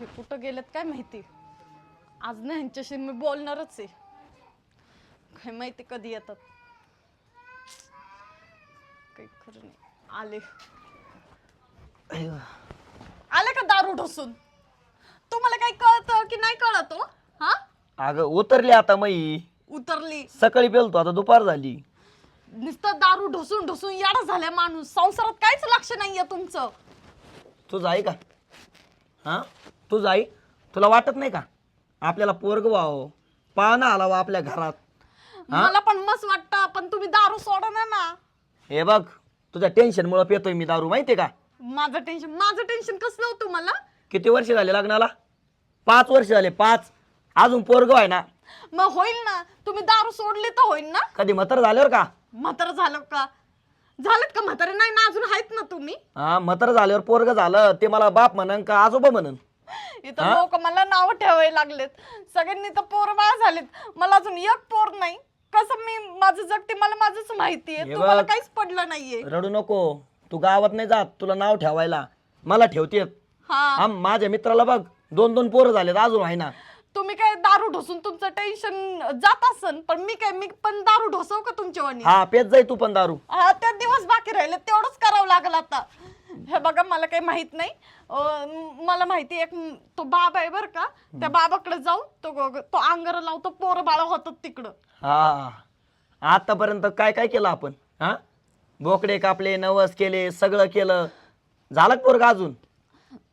हे कुठं गेलेत काय माहिती? आज ना ह्यांच्याशी मी बोलणारच आहे. काय माहिती कधी येतात. काही खरं नाही. आले. आले का दारू ढोसून? तुम्हाला काही कळतं की नाही कळत हो? हा? अगं उतरली आता मई. उतरली. सकाळी पेलतो आता दुपार झाली. नुसतं दारू ढोसून ढोसून याडा झाल्या माणूस. संसारात काहीच लक्ष नाहीये तुमचं. तुझं आहे का? हा? तुझं आई तुला वाटत नाही का? आपल्याला पोरग व्हावं पाहणं आलावं आपल्या घरात. हा? मला पण मस्त वाटतं पण तुम्ही दारू सोडा ना ना. हे बघ तुझ्या टेन्शन मुळे पेतोय मी दारू माहितीये का? माझं टेन्शन माझं टेन्शन कसलं होतं मला? किती वर्ष झाले लग्नाला? पाच वर्ष झाले पाच. अजून पोरग आहे ना. मग होईल ना. तुम्ही दारू सोडली तर होईल ना? कधी म्हातार झाल्यावर का? म्हातारं झालं का? झालं का म्हातारे? नाही ना अजून आहेत ना तुम्ही. हा म्हातार झाल्यावर पोरग झालं ते मला बाप म्हणन का आजोबा म्हणन? इथं लोक मला नाव ठेवायला लागलेत. सगळ्यांनी तर पोर बाळ झालेत. मला अजून एक पोर नाही. कसं मी माझं जगते मला माझंच माहितीये हे तुम्हाला बघ. काहीच पडलं नाहीये. रडू नको. तू गावात नाही जात. तुला नाव ठेवायला. मला ठेवते हा. माझ्या मित्राला बघ. दोन दोन पोरं झालेत. अजून आहे ना. तुम्ही काय दारू ढोसून तुमचं टेन्शन जात असन? पण मी काय मी पण दारू ढोसव का तुमच्या वाणी हा पेत जाई तू पण दारू. हा त्या दिवस बाकी राहिले. तेवढंच करावं लागलं आता. हे बघा मला काही माहीत नाही. अं, मला माहिती एक म- तो बाबा आहे बर का. त्या बाबाकडे जाऊ तो ग- तो अंगारा लावतो पोरं बाळ होतात तिकडं. हा. आतापर्यंत काय काय केलं आपण? हा? बोकडे कापले नवस केले सगळं केलं. झालं का पोरग अजून?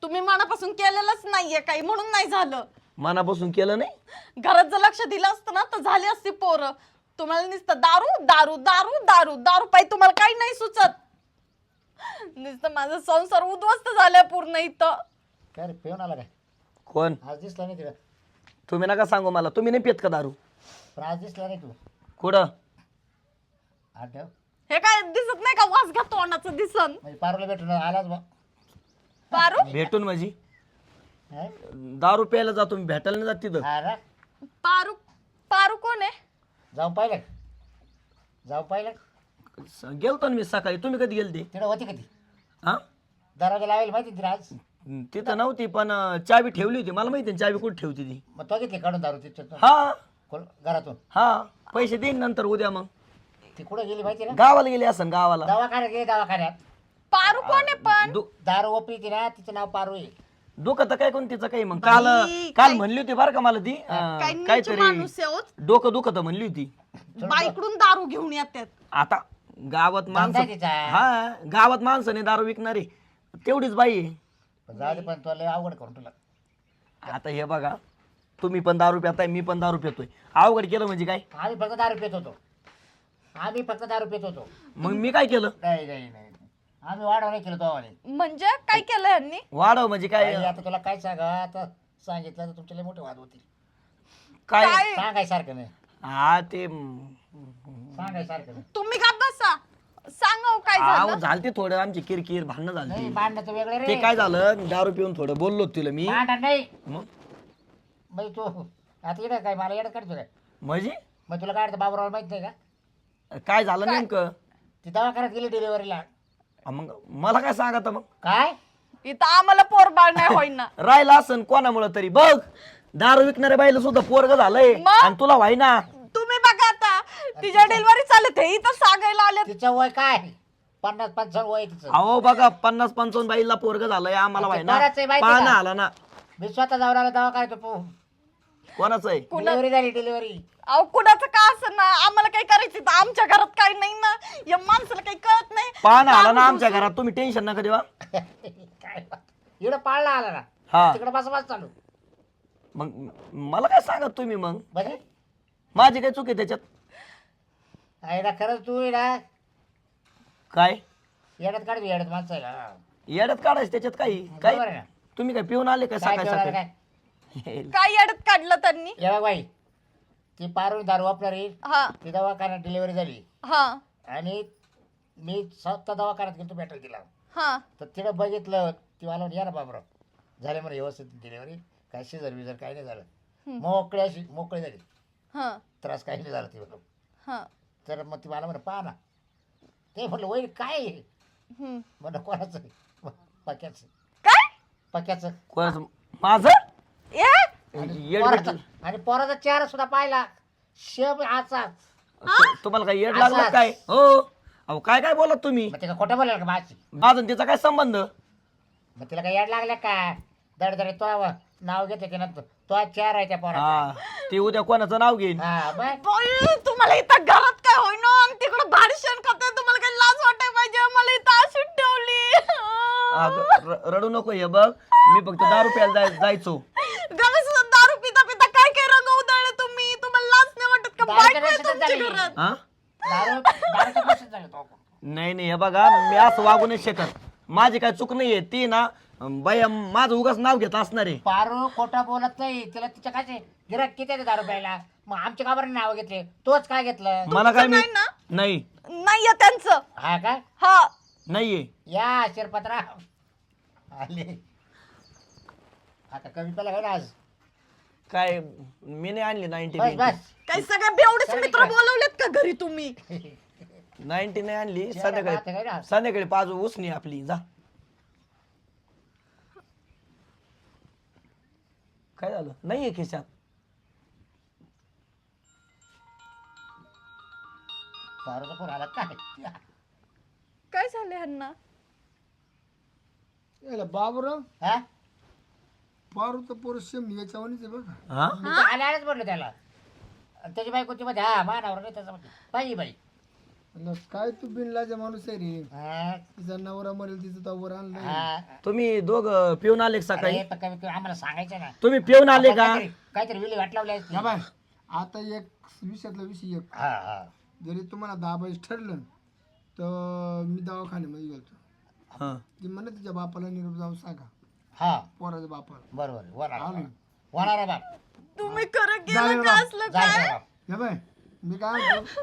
तुम्ही मनापासून केलेलंच नाहीये काही म्हणून नाही झालं. मनापासून केलं नाही? घरात जर लक्ष दिलं असतं ना तर झाली असती पोरं. तुम्हाला नुसतं दारू दारू दारू दारू दारू पाहिजे तुम्हाला काही नाही सुचत. नुसतं माझा संसार उद्ध्वस्त झालाय पूर्ण इथं. काय रे पेऊन आला काय? कोण? आज दिसला नाही तिला तुम्ही नका सांगू मला. तुम्ही नाही पेत का दारू? पण आज दिसला नाही तू कुठं? हा ठेव. हे काय दिसत नाही का वास घ्या तोंडाचं दिसन? म्हणजे पारूला भेटून आलाच बा. पारू? भेटून माझी हा? दारू प्यायला जातो मी भेटायला नाही जात तिथं. हा ना. पारू पारू कोण आहे? जाऊन पाहिलं. का? जाऊन पाहिलं. का? स- गेलतो ना मी सकाळी. तुम्ही कधी गेलते? तिकडं होती कधी? हा? दरवाजा लावेल माहिती तिला आज? तिथं नव्हती पण अं, चावी ठेवली होती. मला माहिती आहे चावी कुठे ठेवती ती. मग तो घेतली काढून दारू तिथं हा. घरातून. हा. पैसे देईन नंतर उद्या मग. ती कुठं गेली माहिती ना? गावाला गेली असं गावाला. दवाखान्यात गेली दवाखान्यात. पारू कोण आहे पण? दु- दारू ओपली ती ना तिचं नाव पारू आहे. दुखत काय कोण तिचं काही मग? काल काल म्हणली होती बरं का मला ती. अं, काय नीच काहीतरी माणूस आहे हो. डोकं दुखत म्हणली होती. बाईकडून दारू घेऊन येतात. आता गावात धंदा माणसं तिचा. हा गावात माणसाने दारू विकणारी. तेवढीच बाई आहे. पण जाऊ दे पण तुला लय अवघड करून तुला. आता हे बघा तुम्ही पण दारू पिताय मी पण दारू पितोय. अवघड केलं म्हणजे काय? आम्ही फक्त दारू पित होतो. आम्ही फक्त दारू पित होतो. मग मी काय केलं? नाही नाही नाही. आम्ही वाढव नाही केलं तो आम्हाला म्हणजे काय केलं यांनी? वाढव म्हणजे काय? आई, आता तुला काय सांगा? आता सांगितलं तर तुमचे लय मोठे वाद होतील. काय? काय? सांगायसारखं नाही. हा ते सांगायसारखं तुम्ही का बसा? सांगा हो काय झालं? झालते थोडं आमची किरकिर भांडणं नाही झालती भांडणं तर वेगळं रे. ते काय झालं? दारू पिऊन थोडं बोललो होतो तिला मी. भांडण नाही. मग? बाई तू आता येणं काय मला येणं काढतो काय? म्हणजे? मग तुला काय बाबूराव माहीत नाही का? काय झालं नेमकं? ती दवाखान्यात गेली डिलिव्हरीला अ मग मला काय सांगत मग? काय? इथं आम्हाला पोर बाळ नाही होईना. राहिला असन कोणामुळं तरी. बघ दारू विकणाऱ्या बाईला सुद्धा पोरग झालंय. मग? आणि तुला व्हायना. तिच्या डिलिव्हरी चालत ते इथं सांगायला आले तिचं वय काय? पन्नास पंचावन्न वय आहे तिचं. अहो बघा पन्नास पंचावन्न बाईला पोरग झालंय आम्हाला आहे माहिती पाहणं का? आला ना. मी स्वतः जाऊन आलो दवाखान्यात तो कोणाचं आहे? डिलिव्हरी झाली डिलिव्हरी अहो कुणाचं का असं ना? आम्हाला काही करायचं इथं आमच्या घरात काही नाही ना. या माणसाला काही कळत नाही. पाहणं आला ना आमच्या घरात. तुम्ही टेन्शन नका देवा काय इकडं पाळला आला ना. हा. तिकडं बस बस चालू. मग मला काय सांगत तुम्ही मग? म्हणजे माझी काय चूक आहे त्याच्यात? आहे ना खरंच तू आहे ना. काय? येड्यात काढतो येड्यात माणसाला हा. येड्यात काढायचं त्याच्यात काही? बरोबर आहे काय ना. तुम्ही काय पिऊन आले काय काय सकाळी काय? काय अडत काढलं त्यांनी? ये बघ बाई ती पारू दारू वापरणारी हा. ती दवाखान्यात डिलिव्हरी झाली. हा. आणि मी स्वतः दवाखान्यात गेलो भेटायला तिला हा. तर तिनं बघितलं ती मला म्हणे, या ना बाबराव झाले मला व्यवस्थित डिलिव्हरी काय शेजर बिजर काही नाही झालं. मोकळी अशी मोकळी झाली. हा. त्रास काही नाही झाला ती बघ हा. तर मग ती मला म्हणे पहा ना. ते म्हटलं वय काय आहे?" हम्म. म्हणलं कोणाचं आहे?" "म- पक्याचं. काय? पक्याचं. कोणाचं? माझं? ए येड पोराचा भेटलं. आणि पोराचा चेहरा सुद्धा पाहिला. शेप तु- तुम्हाला काय येड लागलं. काय? हो. अहो काय काय बोलत तुम्ही? मग ते का खोटं बोलाल का माझी माझं आणि तिचा काय संबंध? मग तिला काय याड लागलं का दड दड तो नाव घेते की नंतर. तो चेहरा आहे त्या पोराचा. हा ती उद्या कोणाचं नाव घेईन? हा बाई, तुम्हाला इथं घरात काय होईना? आणि तिकडं भारी शेण खाते तुम्हाला काही लाज वाटाय पाहिजे. मला इथं अशी ठेवली. अगं, र- रडू नको हे बघ. मी फक्त दारू प्यायला जाय- जायचो. गणेश दारू पिता पिता काय काय रंग उधळले तुम्ही? तुम्हाला लाज नाही वाटत का? दारूच्या बायको आहे नशेतच तुमच्या झाली. घरात. हा? दारू दारूच्या पैसे झाले तो? नाही नाही हे बघा मी असं वागू नाही शकत माझी काय चूक नाहीये ती ना अं, माझं उगाच नाव घेत असणार. आहे पारू खोटा बोलत नाही तिला तिच्या काय गिराक किती आहे दारू प्यायला? मग आमच्या काबर नाव घेतले तोच काय घेतलं? मला काय नाही ना? नाही. नाहीये त्यांचं. हा का? हा. नाहीये. या शिरपतराव. आले. आता कमी पेला ना आज? काय मी नाही आणली नाईन्टी बस बस. काही सगळे बेवडेच मित्र. बोलवलेत का घरी तुम्ही? नाईन्टी नाही आणली संध्याकाळी? संध्याकाळी पाच उसनी आपली जा. काय झालं? नाहीये खिशात. फोन आला काय? काय झाले ह्यांना? याला बाबूराव? हा? पोर शेम याच्यावानीच आहे बघा. हा? मी तर बोललो त्याला. आणि त्याची बायकोची मध्ये हा मानावर नाही त्याचा बाई बाई. म्हणलं, काय तू बिनलाजा माणूस आहे रे? हा, तिचा नवरा मरेल तिचं तवर आणलं हा. तुम्ही दोघ पिऊन आले का सकाळी? अरे, पण कमी कमी आम्हाला सांगायचं ना. तुम्ही पिऊन आले का? काहीतरी काहीतरी विली वाट लावली असती. बाय आता एक विषयातला विषय एक. हा हा. जरी तुम्हाला दाबायचं ठरलं तर मी दवाखान्यामध्ये गेलतो. हा. ती म्हणत तिच्या बापाला निरोप जाऊन सांगा. हा. पोराच्या बापाला. बरोबर आलो. आहे बाप. तुम्ही खरं झालं केलं का ना. असलं बाप. या बाय मी काय म्हणतो?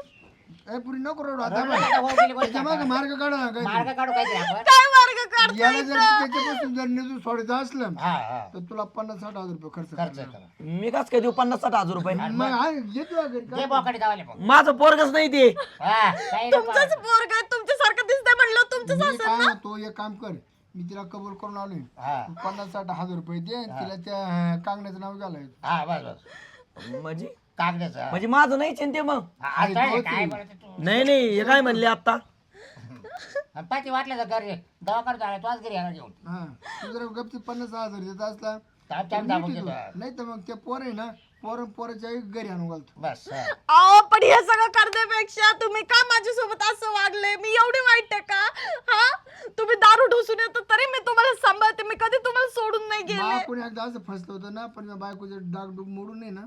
ए पुरी नको रडू आता त्याच्या मागं. मार्ग काढा ना मार्ग काय काढू काहीतरी आपण. काय मार्ग काढता याला जर? त्याच्यापासून जर निजून सोडायचं असलं हा हा. तर तुला पन्नास साठ हजार रुपये खर्च खर्च. करा. मी काच काय देऊ पन्नास साठ हजार रुपये? मग हा येतो घरी जे काय बोकडे दावले मग माझं पोरगच नाही ते. हा काही नको. तुमचंच पोरग आहे तुमच्यासारखं दिसतंय म्हणलं तुमचं मी सासर काय ना? म्हणतो एक काम कर मी तिला कबूल करून आलोय हा. तू पन्नास साठ हजार रुपये दे आणि तिला त्या अं, कांगण्याचं नाव घालाय हा बस बस. म्हणजे? कागदाचं. म्हणजे माझं नाही चिंते मग. हा, आता आहे, काय बोलत तू नाही नाही हे काय म्हणले आता? आणि पाठी वाटलं तर घरी दवाखान्यात आला तू आज घरी येणार घेऊन हा तू जर गपची पन्नास हजार देत असला टाइम तर टाइम नीट दाबून येतो. घेतो नाही तर मग ते पोर आहे ना पोर पोराच्या आई घरी आणून घालतो. बस हा. अहो पण हे सगळं करण्यापेक्षा तुम्ही का माझ्यासोबत असं वागले? मी एवढी वाईट आहे का? हा? तुम्ही दारू ढोसून येतो तरी मी तुम्हाला सांभाळते. मी कधी तुम्हाला सोडून नाही गेले. कोणी एकदा असं फसलं होतं ना पण बायकोचं डागडूग मोडून नाही ना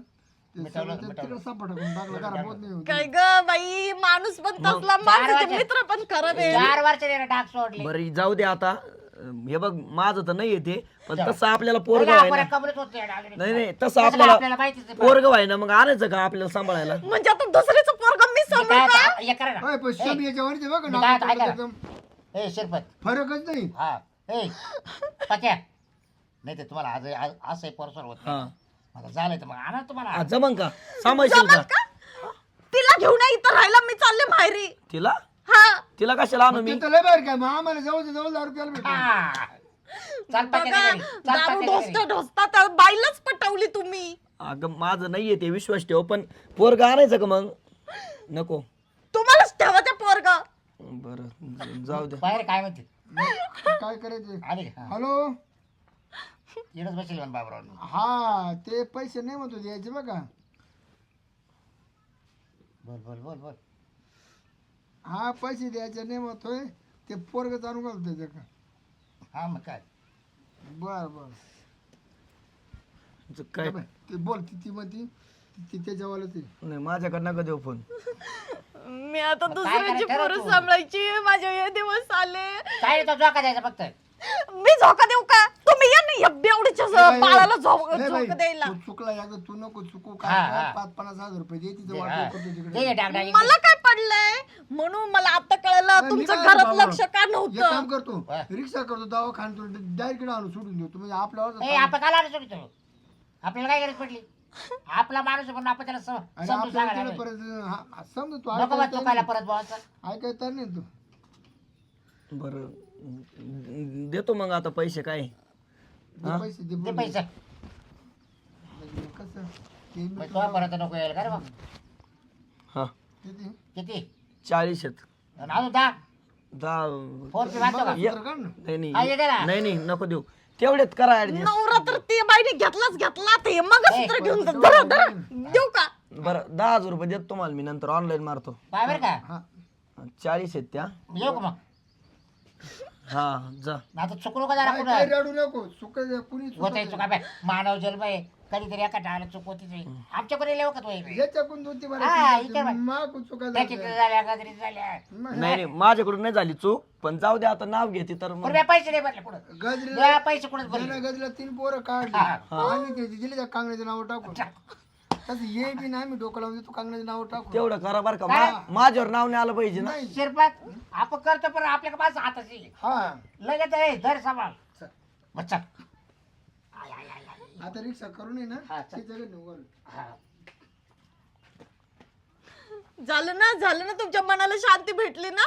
तिकडं सापडा टाकलं नाही काय ग बाई माणूस पण तसला मित्र पण खरं आहे चार वर्ष डाग सोडले. बरं जाऊ दे आता. अं, हे बघ माझं तर नाही ते पण तसं आपल्याला पोरग नाही, आहे ना कबरच होत नाही डाग. नाही नाही तसं आपल्याला आपल्याला माहितीच नाही. पोरग आहे ना मग आणायचं का आपल्याला सांभाळायला? म्हणजे आता दुसरीचं पोरग मी सांभाळू आता- हे करा ना. होय, पण शेम याच्यावरच आहे बघा मी काय आता ना ऐका ना. एकदम ए शिरपत. फरकच नाही. हा. ए पक्या नाही ते तुम्हाला आज आज- असं परसर होत हा. आता झालंय तर मग आणा तुम्हाला. जमन का? सांभाळशील जमल का? तिला घेऊन या इथं राहायला मी चालले माहेरी. तिला? हा. तिला कशाला आणू मी? ते लय बाहेर काय? मग आम्हाला जवळ जवळ हा. चाल बघा पक्याच्या घरी. चाल दारू घरी. ढोसता बाईलाच पटवली तुम्ही. अगं माझं नाहीये ते विश्वास ठेव पण पोरग आणायचं का मग? नको. तुम्हालाच ठेवा त्या पोरग. बरं जाऊ दे. बाहेर काय म्हणते? काय करायचं आले का? हा. हॅलो? बसेल म्हण बाबराव हा ते पैसे नाही म्हणतो द्यायचे बघा. बोल बोल बोल बोल. हा पैसे द्यायचे नाही म्हणतोय ते पोरग जाणून घालतो त्याच्या का? हा मग काय? बर बर. काय? ते बोल ती ती म्हणती ती त्याच्यावाला ते. नाही माझ्याकडे नका देऊ फोन. मी आता मग दुसऱ्याची करायचं पोरं? सांभाळायची माझे हे दिवस आले. काय तो जोका द्यायचा फक्त? मी झोका देऊ का? तुम्ही या ना या बेवडीच्या स- बाळाला झोक ए बाई, झोका द्यायला. तू चुकला या तू नको चुकू हा, काय. पाच पन्नास हजार रुपये दे. करतो तिकडे. मला काय पडलंय? म्हणून मला आता कळलं नाही, मी तुमचं काय घरात बाबा, लक्ष का एक नव्हतं? काम करतो. रिक्षा करतो दवाखान्यात तुला डायरेक्ट आणून सोडून देतो. म्हणजे ए आपल्यावर आपण काल आलो सोडितो आपल्याला काय गरज पडली? आपला माणूस म्हणून आपण त्याला सम- आणि समजून आपल्याला सांगायला त्याला लागलो. परत हा, समजा तू नको बा ऐकायला चुकायला तर परत. ऐकायला नाही तू. बरं देतो मग आता पैसे काय? दे पैसे दे ते. पैसे. म्हणजे कसं? ते मी मग तो परत नको यायला का रे मग. हा. किती? किती? चाळीस आहेत. आणि अजून दहा? दहा फोन पे मागतो का? या- तर काढ ना. नाही हा, ये. नाही नाही नाही नको देऊ. तेवढेच करा ऍडजस्ट नवरा तर ते बाईने घेतलाच घेतला ते मग सूत्र घेऊन जा. धरा धरा. देऊ का? बरं दहा हजार रुपये देतो तुम्हाला मी नंतर ऑनलाईन मारतो. काय बरं का? हा. चाळीस आहेत त्या. येऊ का मग? हा जा. आता चुकू नको जरा काय काय कुठं रडू नको? चुक कुणी चुकत होते चुका बाय. मानव जन्म आहे. कधीतरी एका टाळाला चूक होतीच आहे. आमच्याकडे लेव का तो याच्याकडून दोन हा, इथे बघ. चुका झाल्या. झाल्या गजरी झाल्या. नाही नाही माझ्याकडून नाही झाली चूक पण जाऊ दे आता नाव घेते तर मग. पैसे नाही भरले पुढं. गजरीला द्या पैसे कुठं भरले ज्यानं गजरीला तीन पोरं काढली. हा. ते दिले त्या कांगण्याचं नाव टाकून. तसं ये बी ना आम्ही डोकं लावून देतो कांगण्याचं नाव तेवढं करा बरं का. मा- माझ्यावर नाव नाही आलं पाहिजे ना. नाही. शिरपात आपण करतो पण आपल्याकडे माझं हाताची हा. लगेच आहे धर सांभाळ. बच्चा आता रिक्षा करून ये ना हा, चल. ते जगत निघाल झालं ना झालं ना तुमच्या मनाला शांती भेटली ना?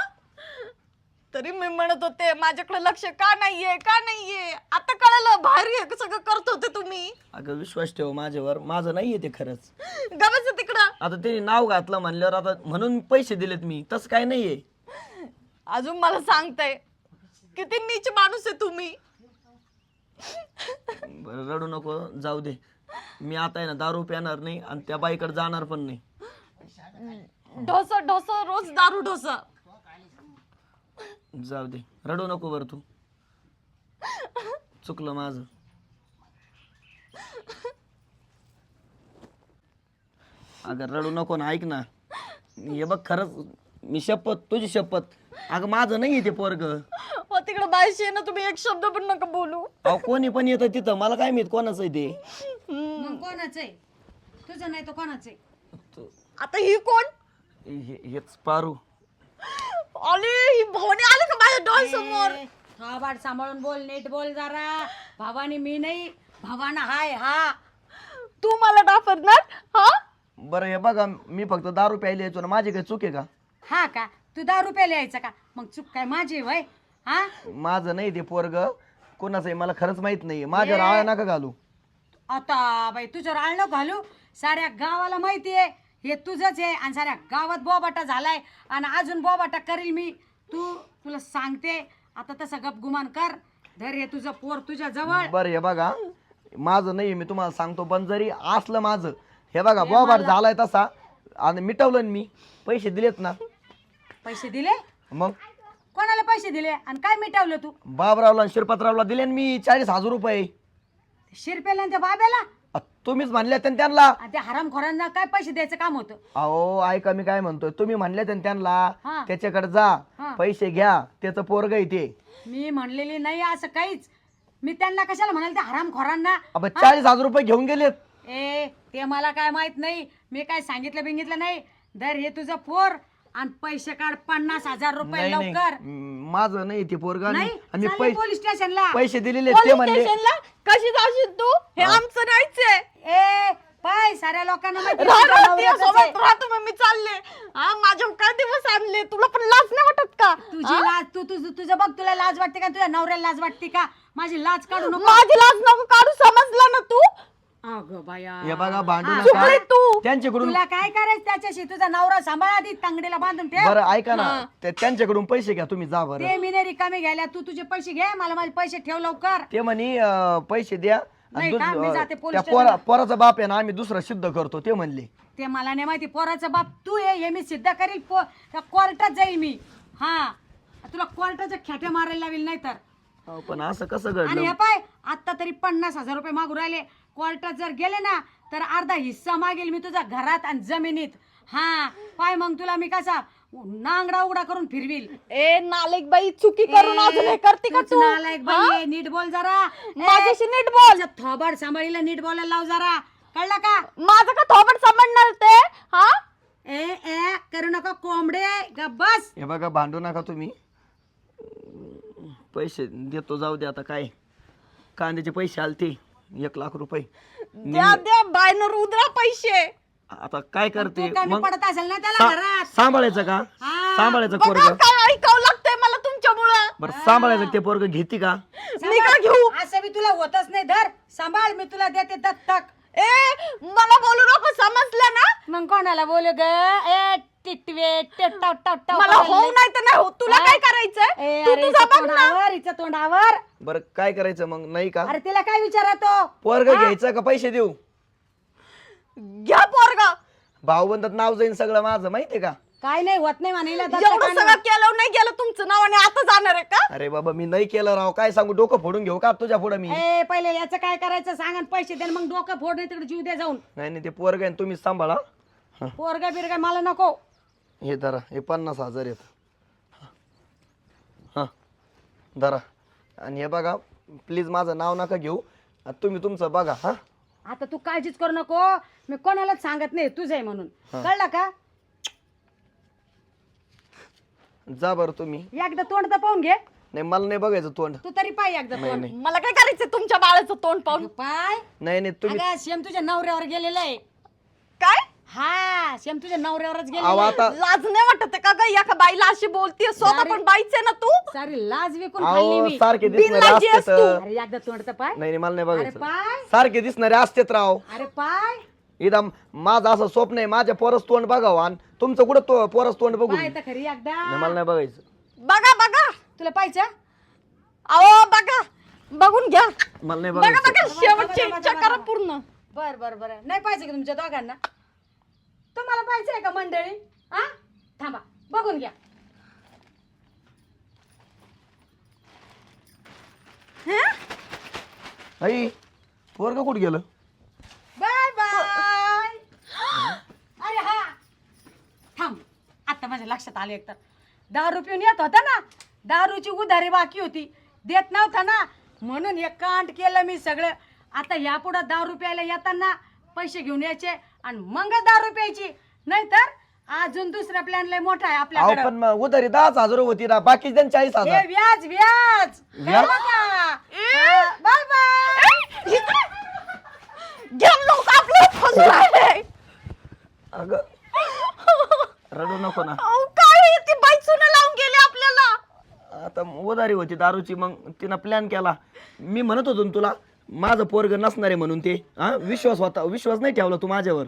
तरी मी म्हणत होते माझ्याकडे लक्ष का नाहीये का नाहीये? आता कळालं बाहेर हे सगळं करत होते तुम्ही. अगं विश्वास ठेव माझ्यावर. माझं नाहीये ते खरंच. गवच तिकडं. आता त्यांनी नाव घातलं म्हणल्यावर आता म्हणून पैसे दिलेत मी. तसं काय नाहीये. अजून मला सांगताय किती नीच माणूस आहे तुम्ही. बरं, रडू नको. जाऊ दे. मी आता आहे ना दारू पिणार नाही आणि त्या बाईकडे जाणार पण नाही. ढोस ढोस रोज दारू ढोस जाऊ दे. रडू नको बरं तू. चुकलं माझं. अगं रडू नको ना ऐक ना. हे बघ खरंच मी शपथ तुझी शपथ. अगं माझं नाही ते पोरग. हो तिकडे बायशी आहे ना तुम्ही एक शब्द पण नका बोलू. अहो कोणी पण येतं तिथं. मला काय माहीत कोणाचं आहे ते. मग कोणाचं आहे? तुझं नाही तर कोणाचं आहे? तो- आता ही कोण? हे- हेच पारू. आली ही भवानी आली का माझ्या डोळ समोर ए, थोबाड सांभाळून बोल नीट बोल जरा. भावानी मी नाही भावाना हाय हा. तू मला डाफरणार हा? बरं हे बघा मी फक्त दारू प्यायला यायचो ना माझी काही चूक आहे का? हा का? तू दहा रुपयाला यायचा का? मग चूक काय माझी वय? हा? माझं नाही ते पोरग. कोणाचं आहे मला खरंच माहीत नाही. माझ्यावर आळा नका घालू. आता बाई तुझ्यावर आळणं घालू. साऱ्या गावाला माहिती आहे. हे तुझंच आहे. आणि साऱ्या गावात बोबाटा झालाय. आणि अजून बोबाटा करील मी. तू तुला सांगते. आता तसं गपगुमान कर. धर हे तुझं पोर तुझ्या जवळ. बरं हे बघा. माझं नाही मी तुम्हाला सांगतो पण जरी असलं माझं हे बघा बोबाट झालाय तसा. आणि मिटवलं ना मी. पैसे दिलेत ना. पैसे दिले? मग? कोणाला पैसे दिले? आणि काय मिटवलं तू? बाबरावला आणि शिरपतरावला दिले ना मी चाळीस हजार रुपये. शिरपेला आणि त्या बाब्याला? तुम्हीच म्हणले होते ना त्यांना. आणि त्या हरामखोरांना काय पैसे द्यायचं काम होतं? अहो ऐका मी काय म्हणतोय. तुम्ही म्हणले होते ना हा. त्यांना त्याच्याकडे जा. हा. पैसे घ्या. त्याचं पोरग ते. मी म्हणलेली नाही असं काहीच. मी त्यांना कशाला म्हणाल त्या हरामखोरांना? अब चाळीस हजार रुपये घेऊन गेलेत. ए ते मला काय माहीत नाही. मी काय सांगितलं बिंगितलं नाही? दर हे तुझं पोर. आणि पैसे काढ पन्नास हजार रुपये नाही नाही. लवकर. म, माझं नाही ते पोरग नाही आणि चालले पैसे पोलीस स्टेशनला. पैसे दिलेले पोलीस ते म्हणले. स्टेशनला? कशी जाशील तू? हे आमचं नाहीच आहे. ए पाय साऱ्या लोकांना माहिती आहे सोबत. राहतो मग मी चालले. हा माझ्या काय दिवस आणले? तुला पण लाज नाही वाटत का? तुझी लाज तू तुझं तुझं बघ तुला लाज वाटते का? तुझ्या नवऱ्याला लाज वाटते का? माझी लाज काढू नको. माझी लाज नको काढू समजलं ना तू? अगं बाया. हे बघा भांडू चुकली नका. तू. त्यांच्याकडून तुला काय करायचं त्याच्याशी? तुझा नवरा सांभाळ आधी तांगडीला बांधून ठेव. बरं ऐका ना. ते- त्यांच्याकडून पैसे घ्या तुम्ही जा बरं. ते मी नाही रिकामे घ्यायला. तू तुझे पैसे घे मला माझे पैसे ठेव लवकर. ते म्हणे अं, पैसे द्या. आणि नाही का? मी अं, जाते पोलीस त्या पोरा पोराचा बाप आहे ना आम्ही दुसरा सिद्ध करतो ते म्हणले. ते मला नाही माहिती. पोराचं बाप तू ये हे मी सिद्ध करील. पो त्या कोर्टात जाईल मी. हा. तुला कोर्टाच्या खेट्या मारायला लावेल नाही तर अहो, पण असं कसं आणि घडलं हे पाय आता तरी पन्नास हजार रुपये मागू राहिले. कोर्टात जर गेले ना तर अर्धा हिस्सा मागेल मी तुझ्या घरात आणि जमिनीत. हा पाय मग तुला मी कसा नांगडा उघडा करून फिरविल. ए नालेक बाई चुकी करून अजून हे करते का तू? नालायक बाई नीट बोल जरा. माझ्याशी नीट बोल. तुझं थोबाड सांभाळीला नीट बोलायला लाव जरा. कळलं का? माझं का थोबड समजणार ते? हा? ए ए करू नका कोंबडे. ग बस. हे बघा भांडू नका तुम्ही. पैसे देतो जाऊ दे आता काय? कांद्याचे पैसे आलते. एक लाख रुपये. द्या द्या बायनर उदरा पैसे. आता काय करते? तू कमी मग पडत असेल ना त्याला सा- घरात. सांभाळायचं का? हा. सांभाळायचं बघा पोरग. काय ऐकावं लागतं होतंय मला तुमच्यामुळं. बरं सांभाळायचं ते पोरग घेती का? मी का घेऊ? असं मी तुला होतच नाही धर. सांभाळ मी तुला देते दत्तक. ए मला बोलू नको समजलं ना? मग कोणाला बोलू ग? ए टिटवे टिट- टाव- टाव- टाव मला होऊ नाही. तर नाही हो तुला? काय करायचंय? ए, तू अरे तुझा बघ ना. तोंडावर हिच्या तोंडावर. बरं काय करायचं मग? नाही का? अरे तिला काय विचारतो पोरग घ्यायचं का पैसे देऊ? घ्या पोरगा. भाऊबंदात नाव जाईन सगळं माझं माहितीये का? काय नाही होत नाही म्हणा हिला एवढं सगळं. केलं नाही गेलं तुमचं नाव आणि आता जाणार आहे का? अरे बाबा मी नाही केलं राव. काय सांगू डोकं फोडून घेऊ का तुझ्या पुढे मी? ए पहिले याचं काय करायचं सांग आणि पैसे दे आणि मग डोकं फोड नाही तिकडे जीव दे जाऊन. नाही नाही ते पोरग आहे तुम्ही सांभाळा. पोरगा बिरगा मला नको. हे धरा हे पन्नास हजार येत हां. धरा. आणि हे बघा प्लीज माझं नाव नका घेऊ. आता तुम्ही तुमचं बघा हां. आता तू काळजीच करू नको. मी कोणालाच सांगत नाही तुझं आहे म्हणून. कळलं का? जा बरं तुम्ही. एकदा तोंड तर पाहून घे. नाही मला नाही बघायचं तोंड. तू तरी पाय एकदा तोंड. मला काय करायचंय तुमच्या बाळाचं तोंड पाहून? पाय. नाही नाही तुम्ही अगं शेम तुझ्या नवऱ्यावर गेलेलं आहे. काय? हा शेम तुझ्या नवऱ्यावरच अहो गेलेलं आहे. आता लाज नाही वाटत आहे का ग? एका बाईला अशी बोलतीये स्वतः पण बाईच आहे ना तू? सारी लाज विकून खाल्ली अहो मी. सारखे दिसणारे बिनलाजी असते आहेस तर. अरे एकदा तोंड तर पाय. नाही नाही मला नाही अरे बघायचं. पाय. सारखे दिसणारे असतेच राव. अरे पाय. इथं माझं असं स्वप्न आहे माझ्या पोरस तोंड बघावं आणि तुमचं कुठं तो पोरस तोंड बघू पाय तर खरी एकदा. मला नाही बघायचं. बघा बघा. तुला पाहिजे? अहो बघा. बघून घ्या. मला नाही बघा बघायचं. बघा शेवटची इच्छा करा पूर्ण. बर बर बर. नाही पाहिजे का तुमच्या दोघांना? तुम्हाला पाहिजे आहे का मंडळी? हा? थांबा. बघून घ्या. आई पोरग कुठं गेलं बाय बाय अरे हा थांब आता माझ्या लक्षात आलं एकतर दारू पिऊन येत होता ना दारूची उधारी बाकी होती देत नव्हता ना म्हणून हे कांड केलं मी सगळं आता यापुढं दारू प्यायला येताना पैसे घेऊन यायचे आणि मग दारू प्यायची नाहीतर अजून दुसरा प्लॅन लय मोठा आहे अहो आपल्याकडे पण मग उधारी दहाच हजार होती ना बाकी चाळीस हे हजार व्याज व्याज व्याज? बाय बाय घ्या लोक आपलं फसलं आहे अगं रडू नको ना. अहो, काय ती बाई चुना लावून गेली आपल्याला. आता उधारी होती दारूची मग तिनं प्लॅन केला. मी म्हणत होतो ना तुला माझं पोरग नसणार आहे म्हणून ते हा? विश्वास होता. विश्वास नाही ठेवला तू माझ्यावर.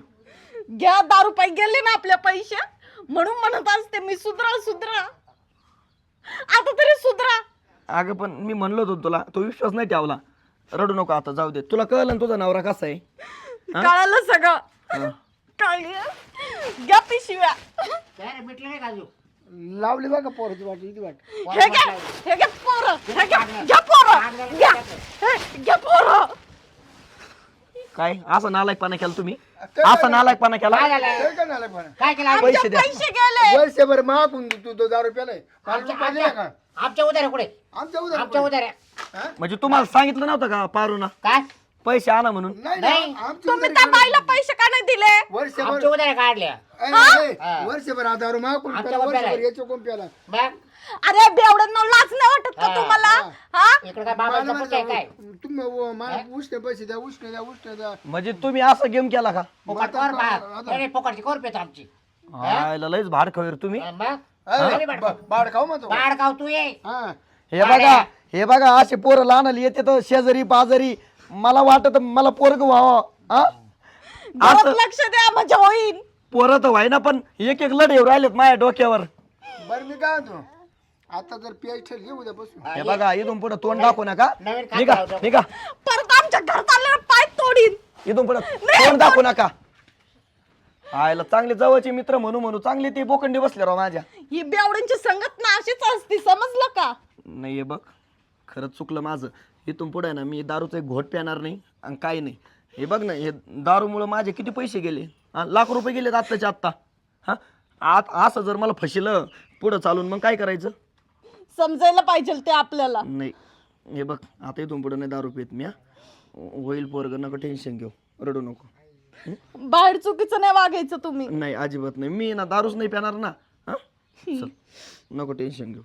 घ्या दारू पाई गेले ना आपले पैसे. म्हणून म्हणत असते मी सुधरा सुधरा. आता तरी सुधरा. अगं पण मी म्हणलो होतो तुला तो विश्वास नाही ठेवला. रडू नको आता जाऊ दे. तुला कळलं ना तुझा नवरा कसा आहे? कळालं सगळं. हा. कळलं घ्या पिशव्या. काय रे मिटलं नाही का अजून? लावली बघा पोराची वाट इथे वाट. हे घ्या हे घ्या पोरं हे घ्या घ्या पोरं घ्या. हे, घ्या पोरं. काय? असं नालायकपणा केला तुम्ही? असा नालायकपणा केला? काय झालं? ते काय झालं पण काय केलं आम्ही? पैसे द्या. पैसे गेले. वर्षभर मागून तू तो दारू प्यालाय. मला आमच्या का? आमच्या- आमच्या कुठे? आमच्या उद्या आमच्या उधाऱ्या. म्हणजे तुम्हाला सांगितलं नव्हतं का पारूना? काय? पैसे आणा म्हणून. नाही नाही. नाही. आमची तुम्ही त्या. बाईला पैसे का नाही दिले? वर्षभर आमच्या उधाऱ्या काढल्या. ए, ए, हा. वर्षभर हा दारू मागून आमच्या प्याला, उधारी. वर्षभर याच्या कोण प्याला? मग? अरे बेवड्यांना लाज नाही वाटत का हा, तुम्हाला? हा. इकडे काय बाबाचा पुढे आहे काय तुम्ही व- मला उष्ण पैसे द्या उष्ण द्या उष्ण द्या. म्हणजे तुम्ही असं गेम केला का? पोकट कोर पा पोकटची कोर पेतो आमची. हायला लयच भाड खवीर तुम्ही. मग? ए, बा- बाळ खाऊ म्हणतो. बाड गाव तू ये. हा. हे बघा हे बघा असे पोरं लहान येते तर शेजारी पाजारी मला वाटत मला पोरग व्हावं हा? घरात असं लक्ष द्या म्हणजे होईल पोरं तर व्हाय ना पण एक एक लढे राहिलेत माझ्या डोक्यावर. बरं मी काय म्हणतो? आता जर ठरली उद्यापासून हे बघा इथून पुढे तोंड दाखवू नका. नवीन निघा. निघा. परत आमच्या घरात आल्यावर पाय तोडीन. इथून पुढे तोंड दाखवू नका. आयला चांगले जवळचे मित्र म्हणू म्हणू चांगले ते बोकंडी बसले राव माझ्या. ही बेवड्यांची संगत ना अशीच असती समजलं का? नाही हे बघ. खरंच चुकलं माझं. इथून पुढे ना मी दारूचं एक घोट प्याणार नाही आणि काही नाही. हे बघ ना हे दारूमुळं माझे किती पैसे गेले? हा लाख रुपये गेलेत आत्ताच्या आत्ता. हा? आत असं जर मला फसिलं पुढं चालून मग काय करायचं? समजायला पाहिजे ते आपल्याला. नाही. हे बघ आता इथून पुढे नाही दारू पित मी हा. होईल पोरग नको टेन्शन घेऊ. रडू नको. बाहेर चुकीचं नाही वागायचं तुम्ही. नाही अजिबात नाही. मी ना दारूच नाही पिणार ना. हा? चल नको टेन्शन घेऊ.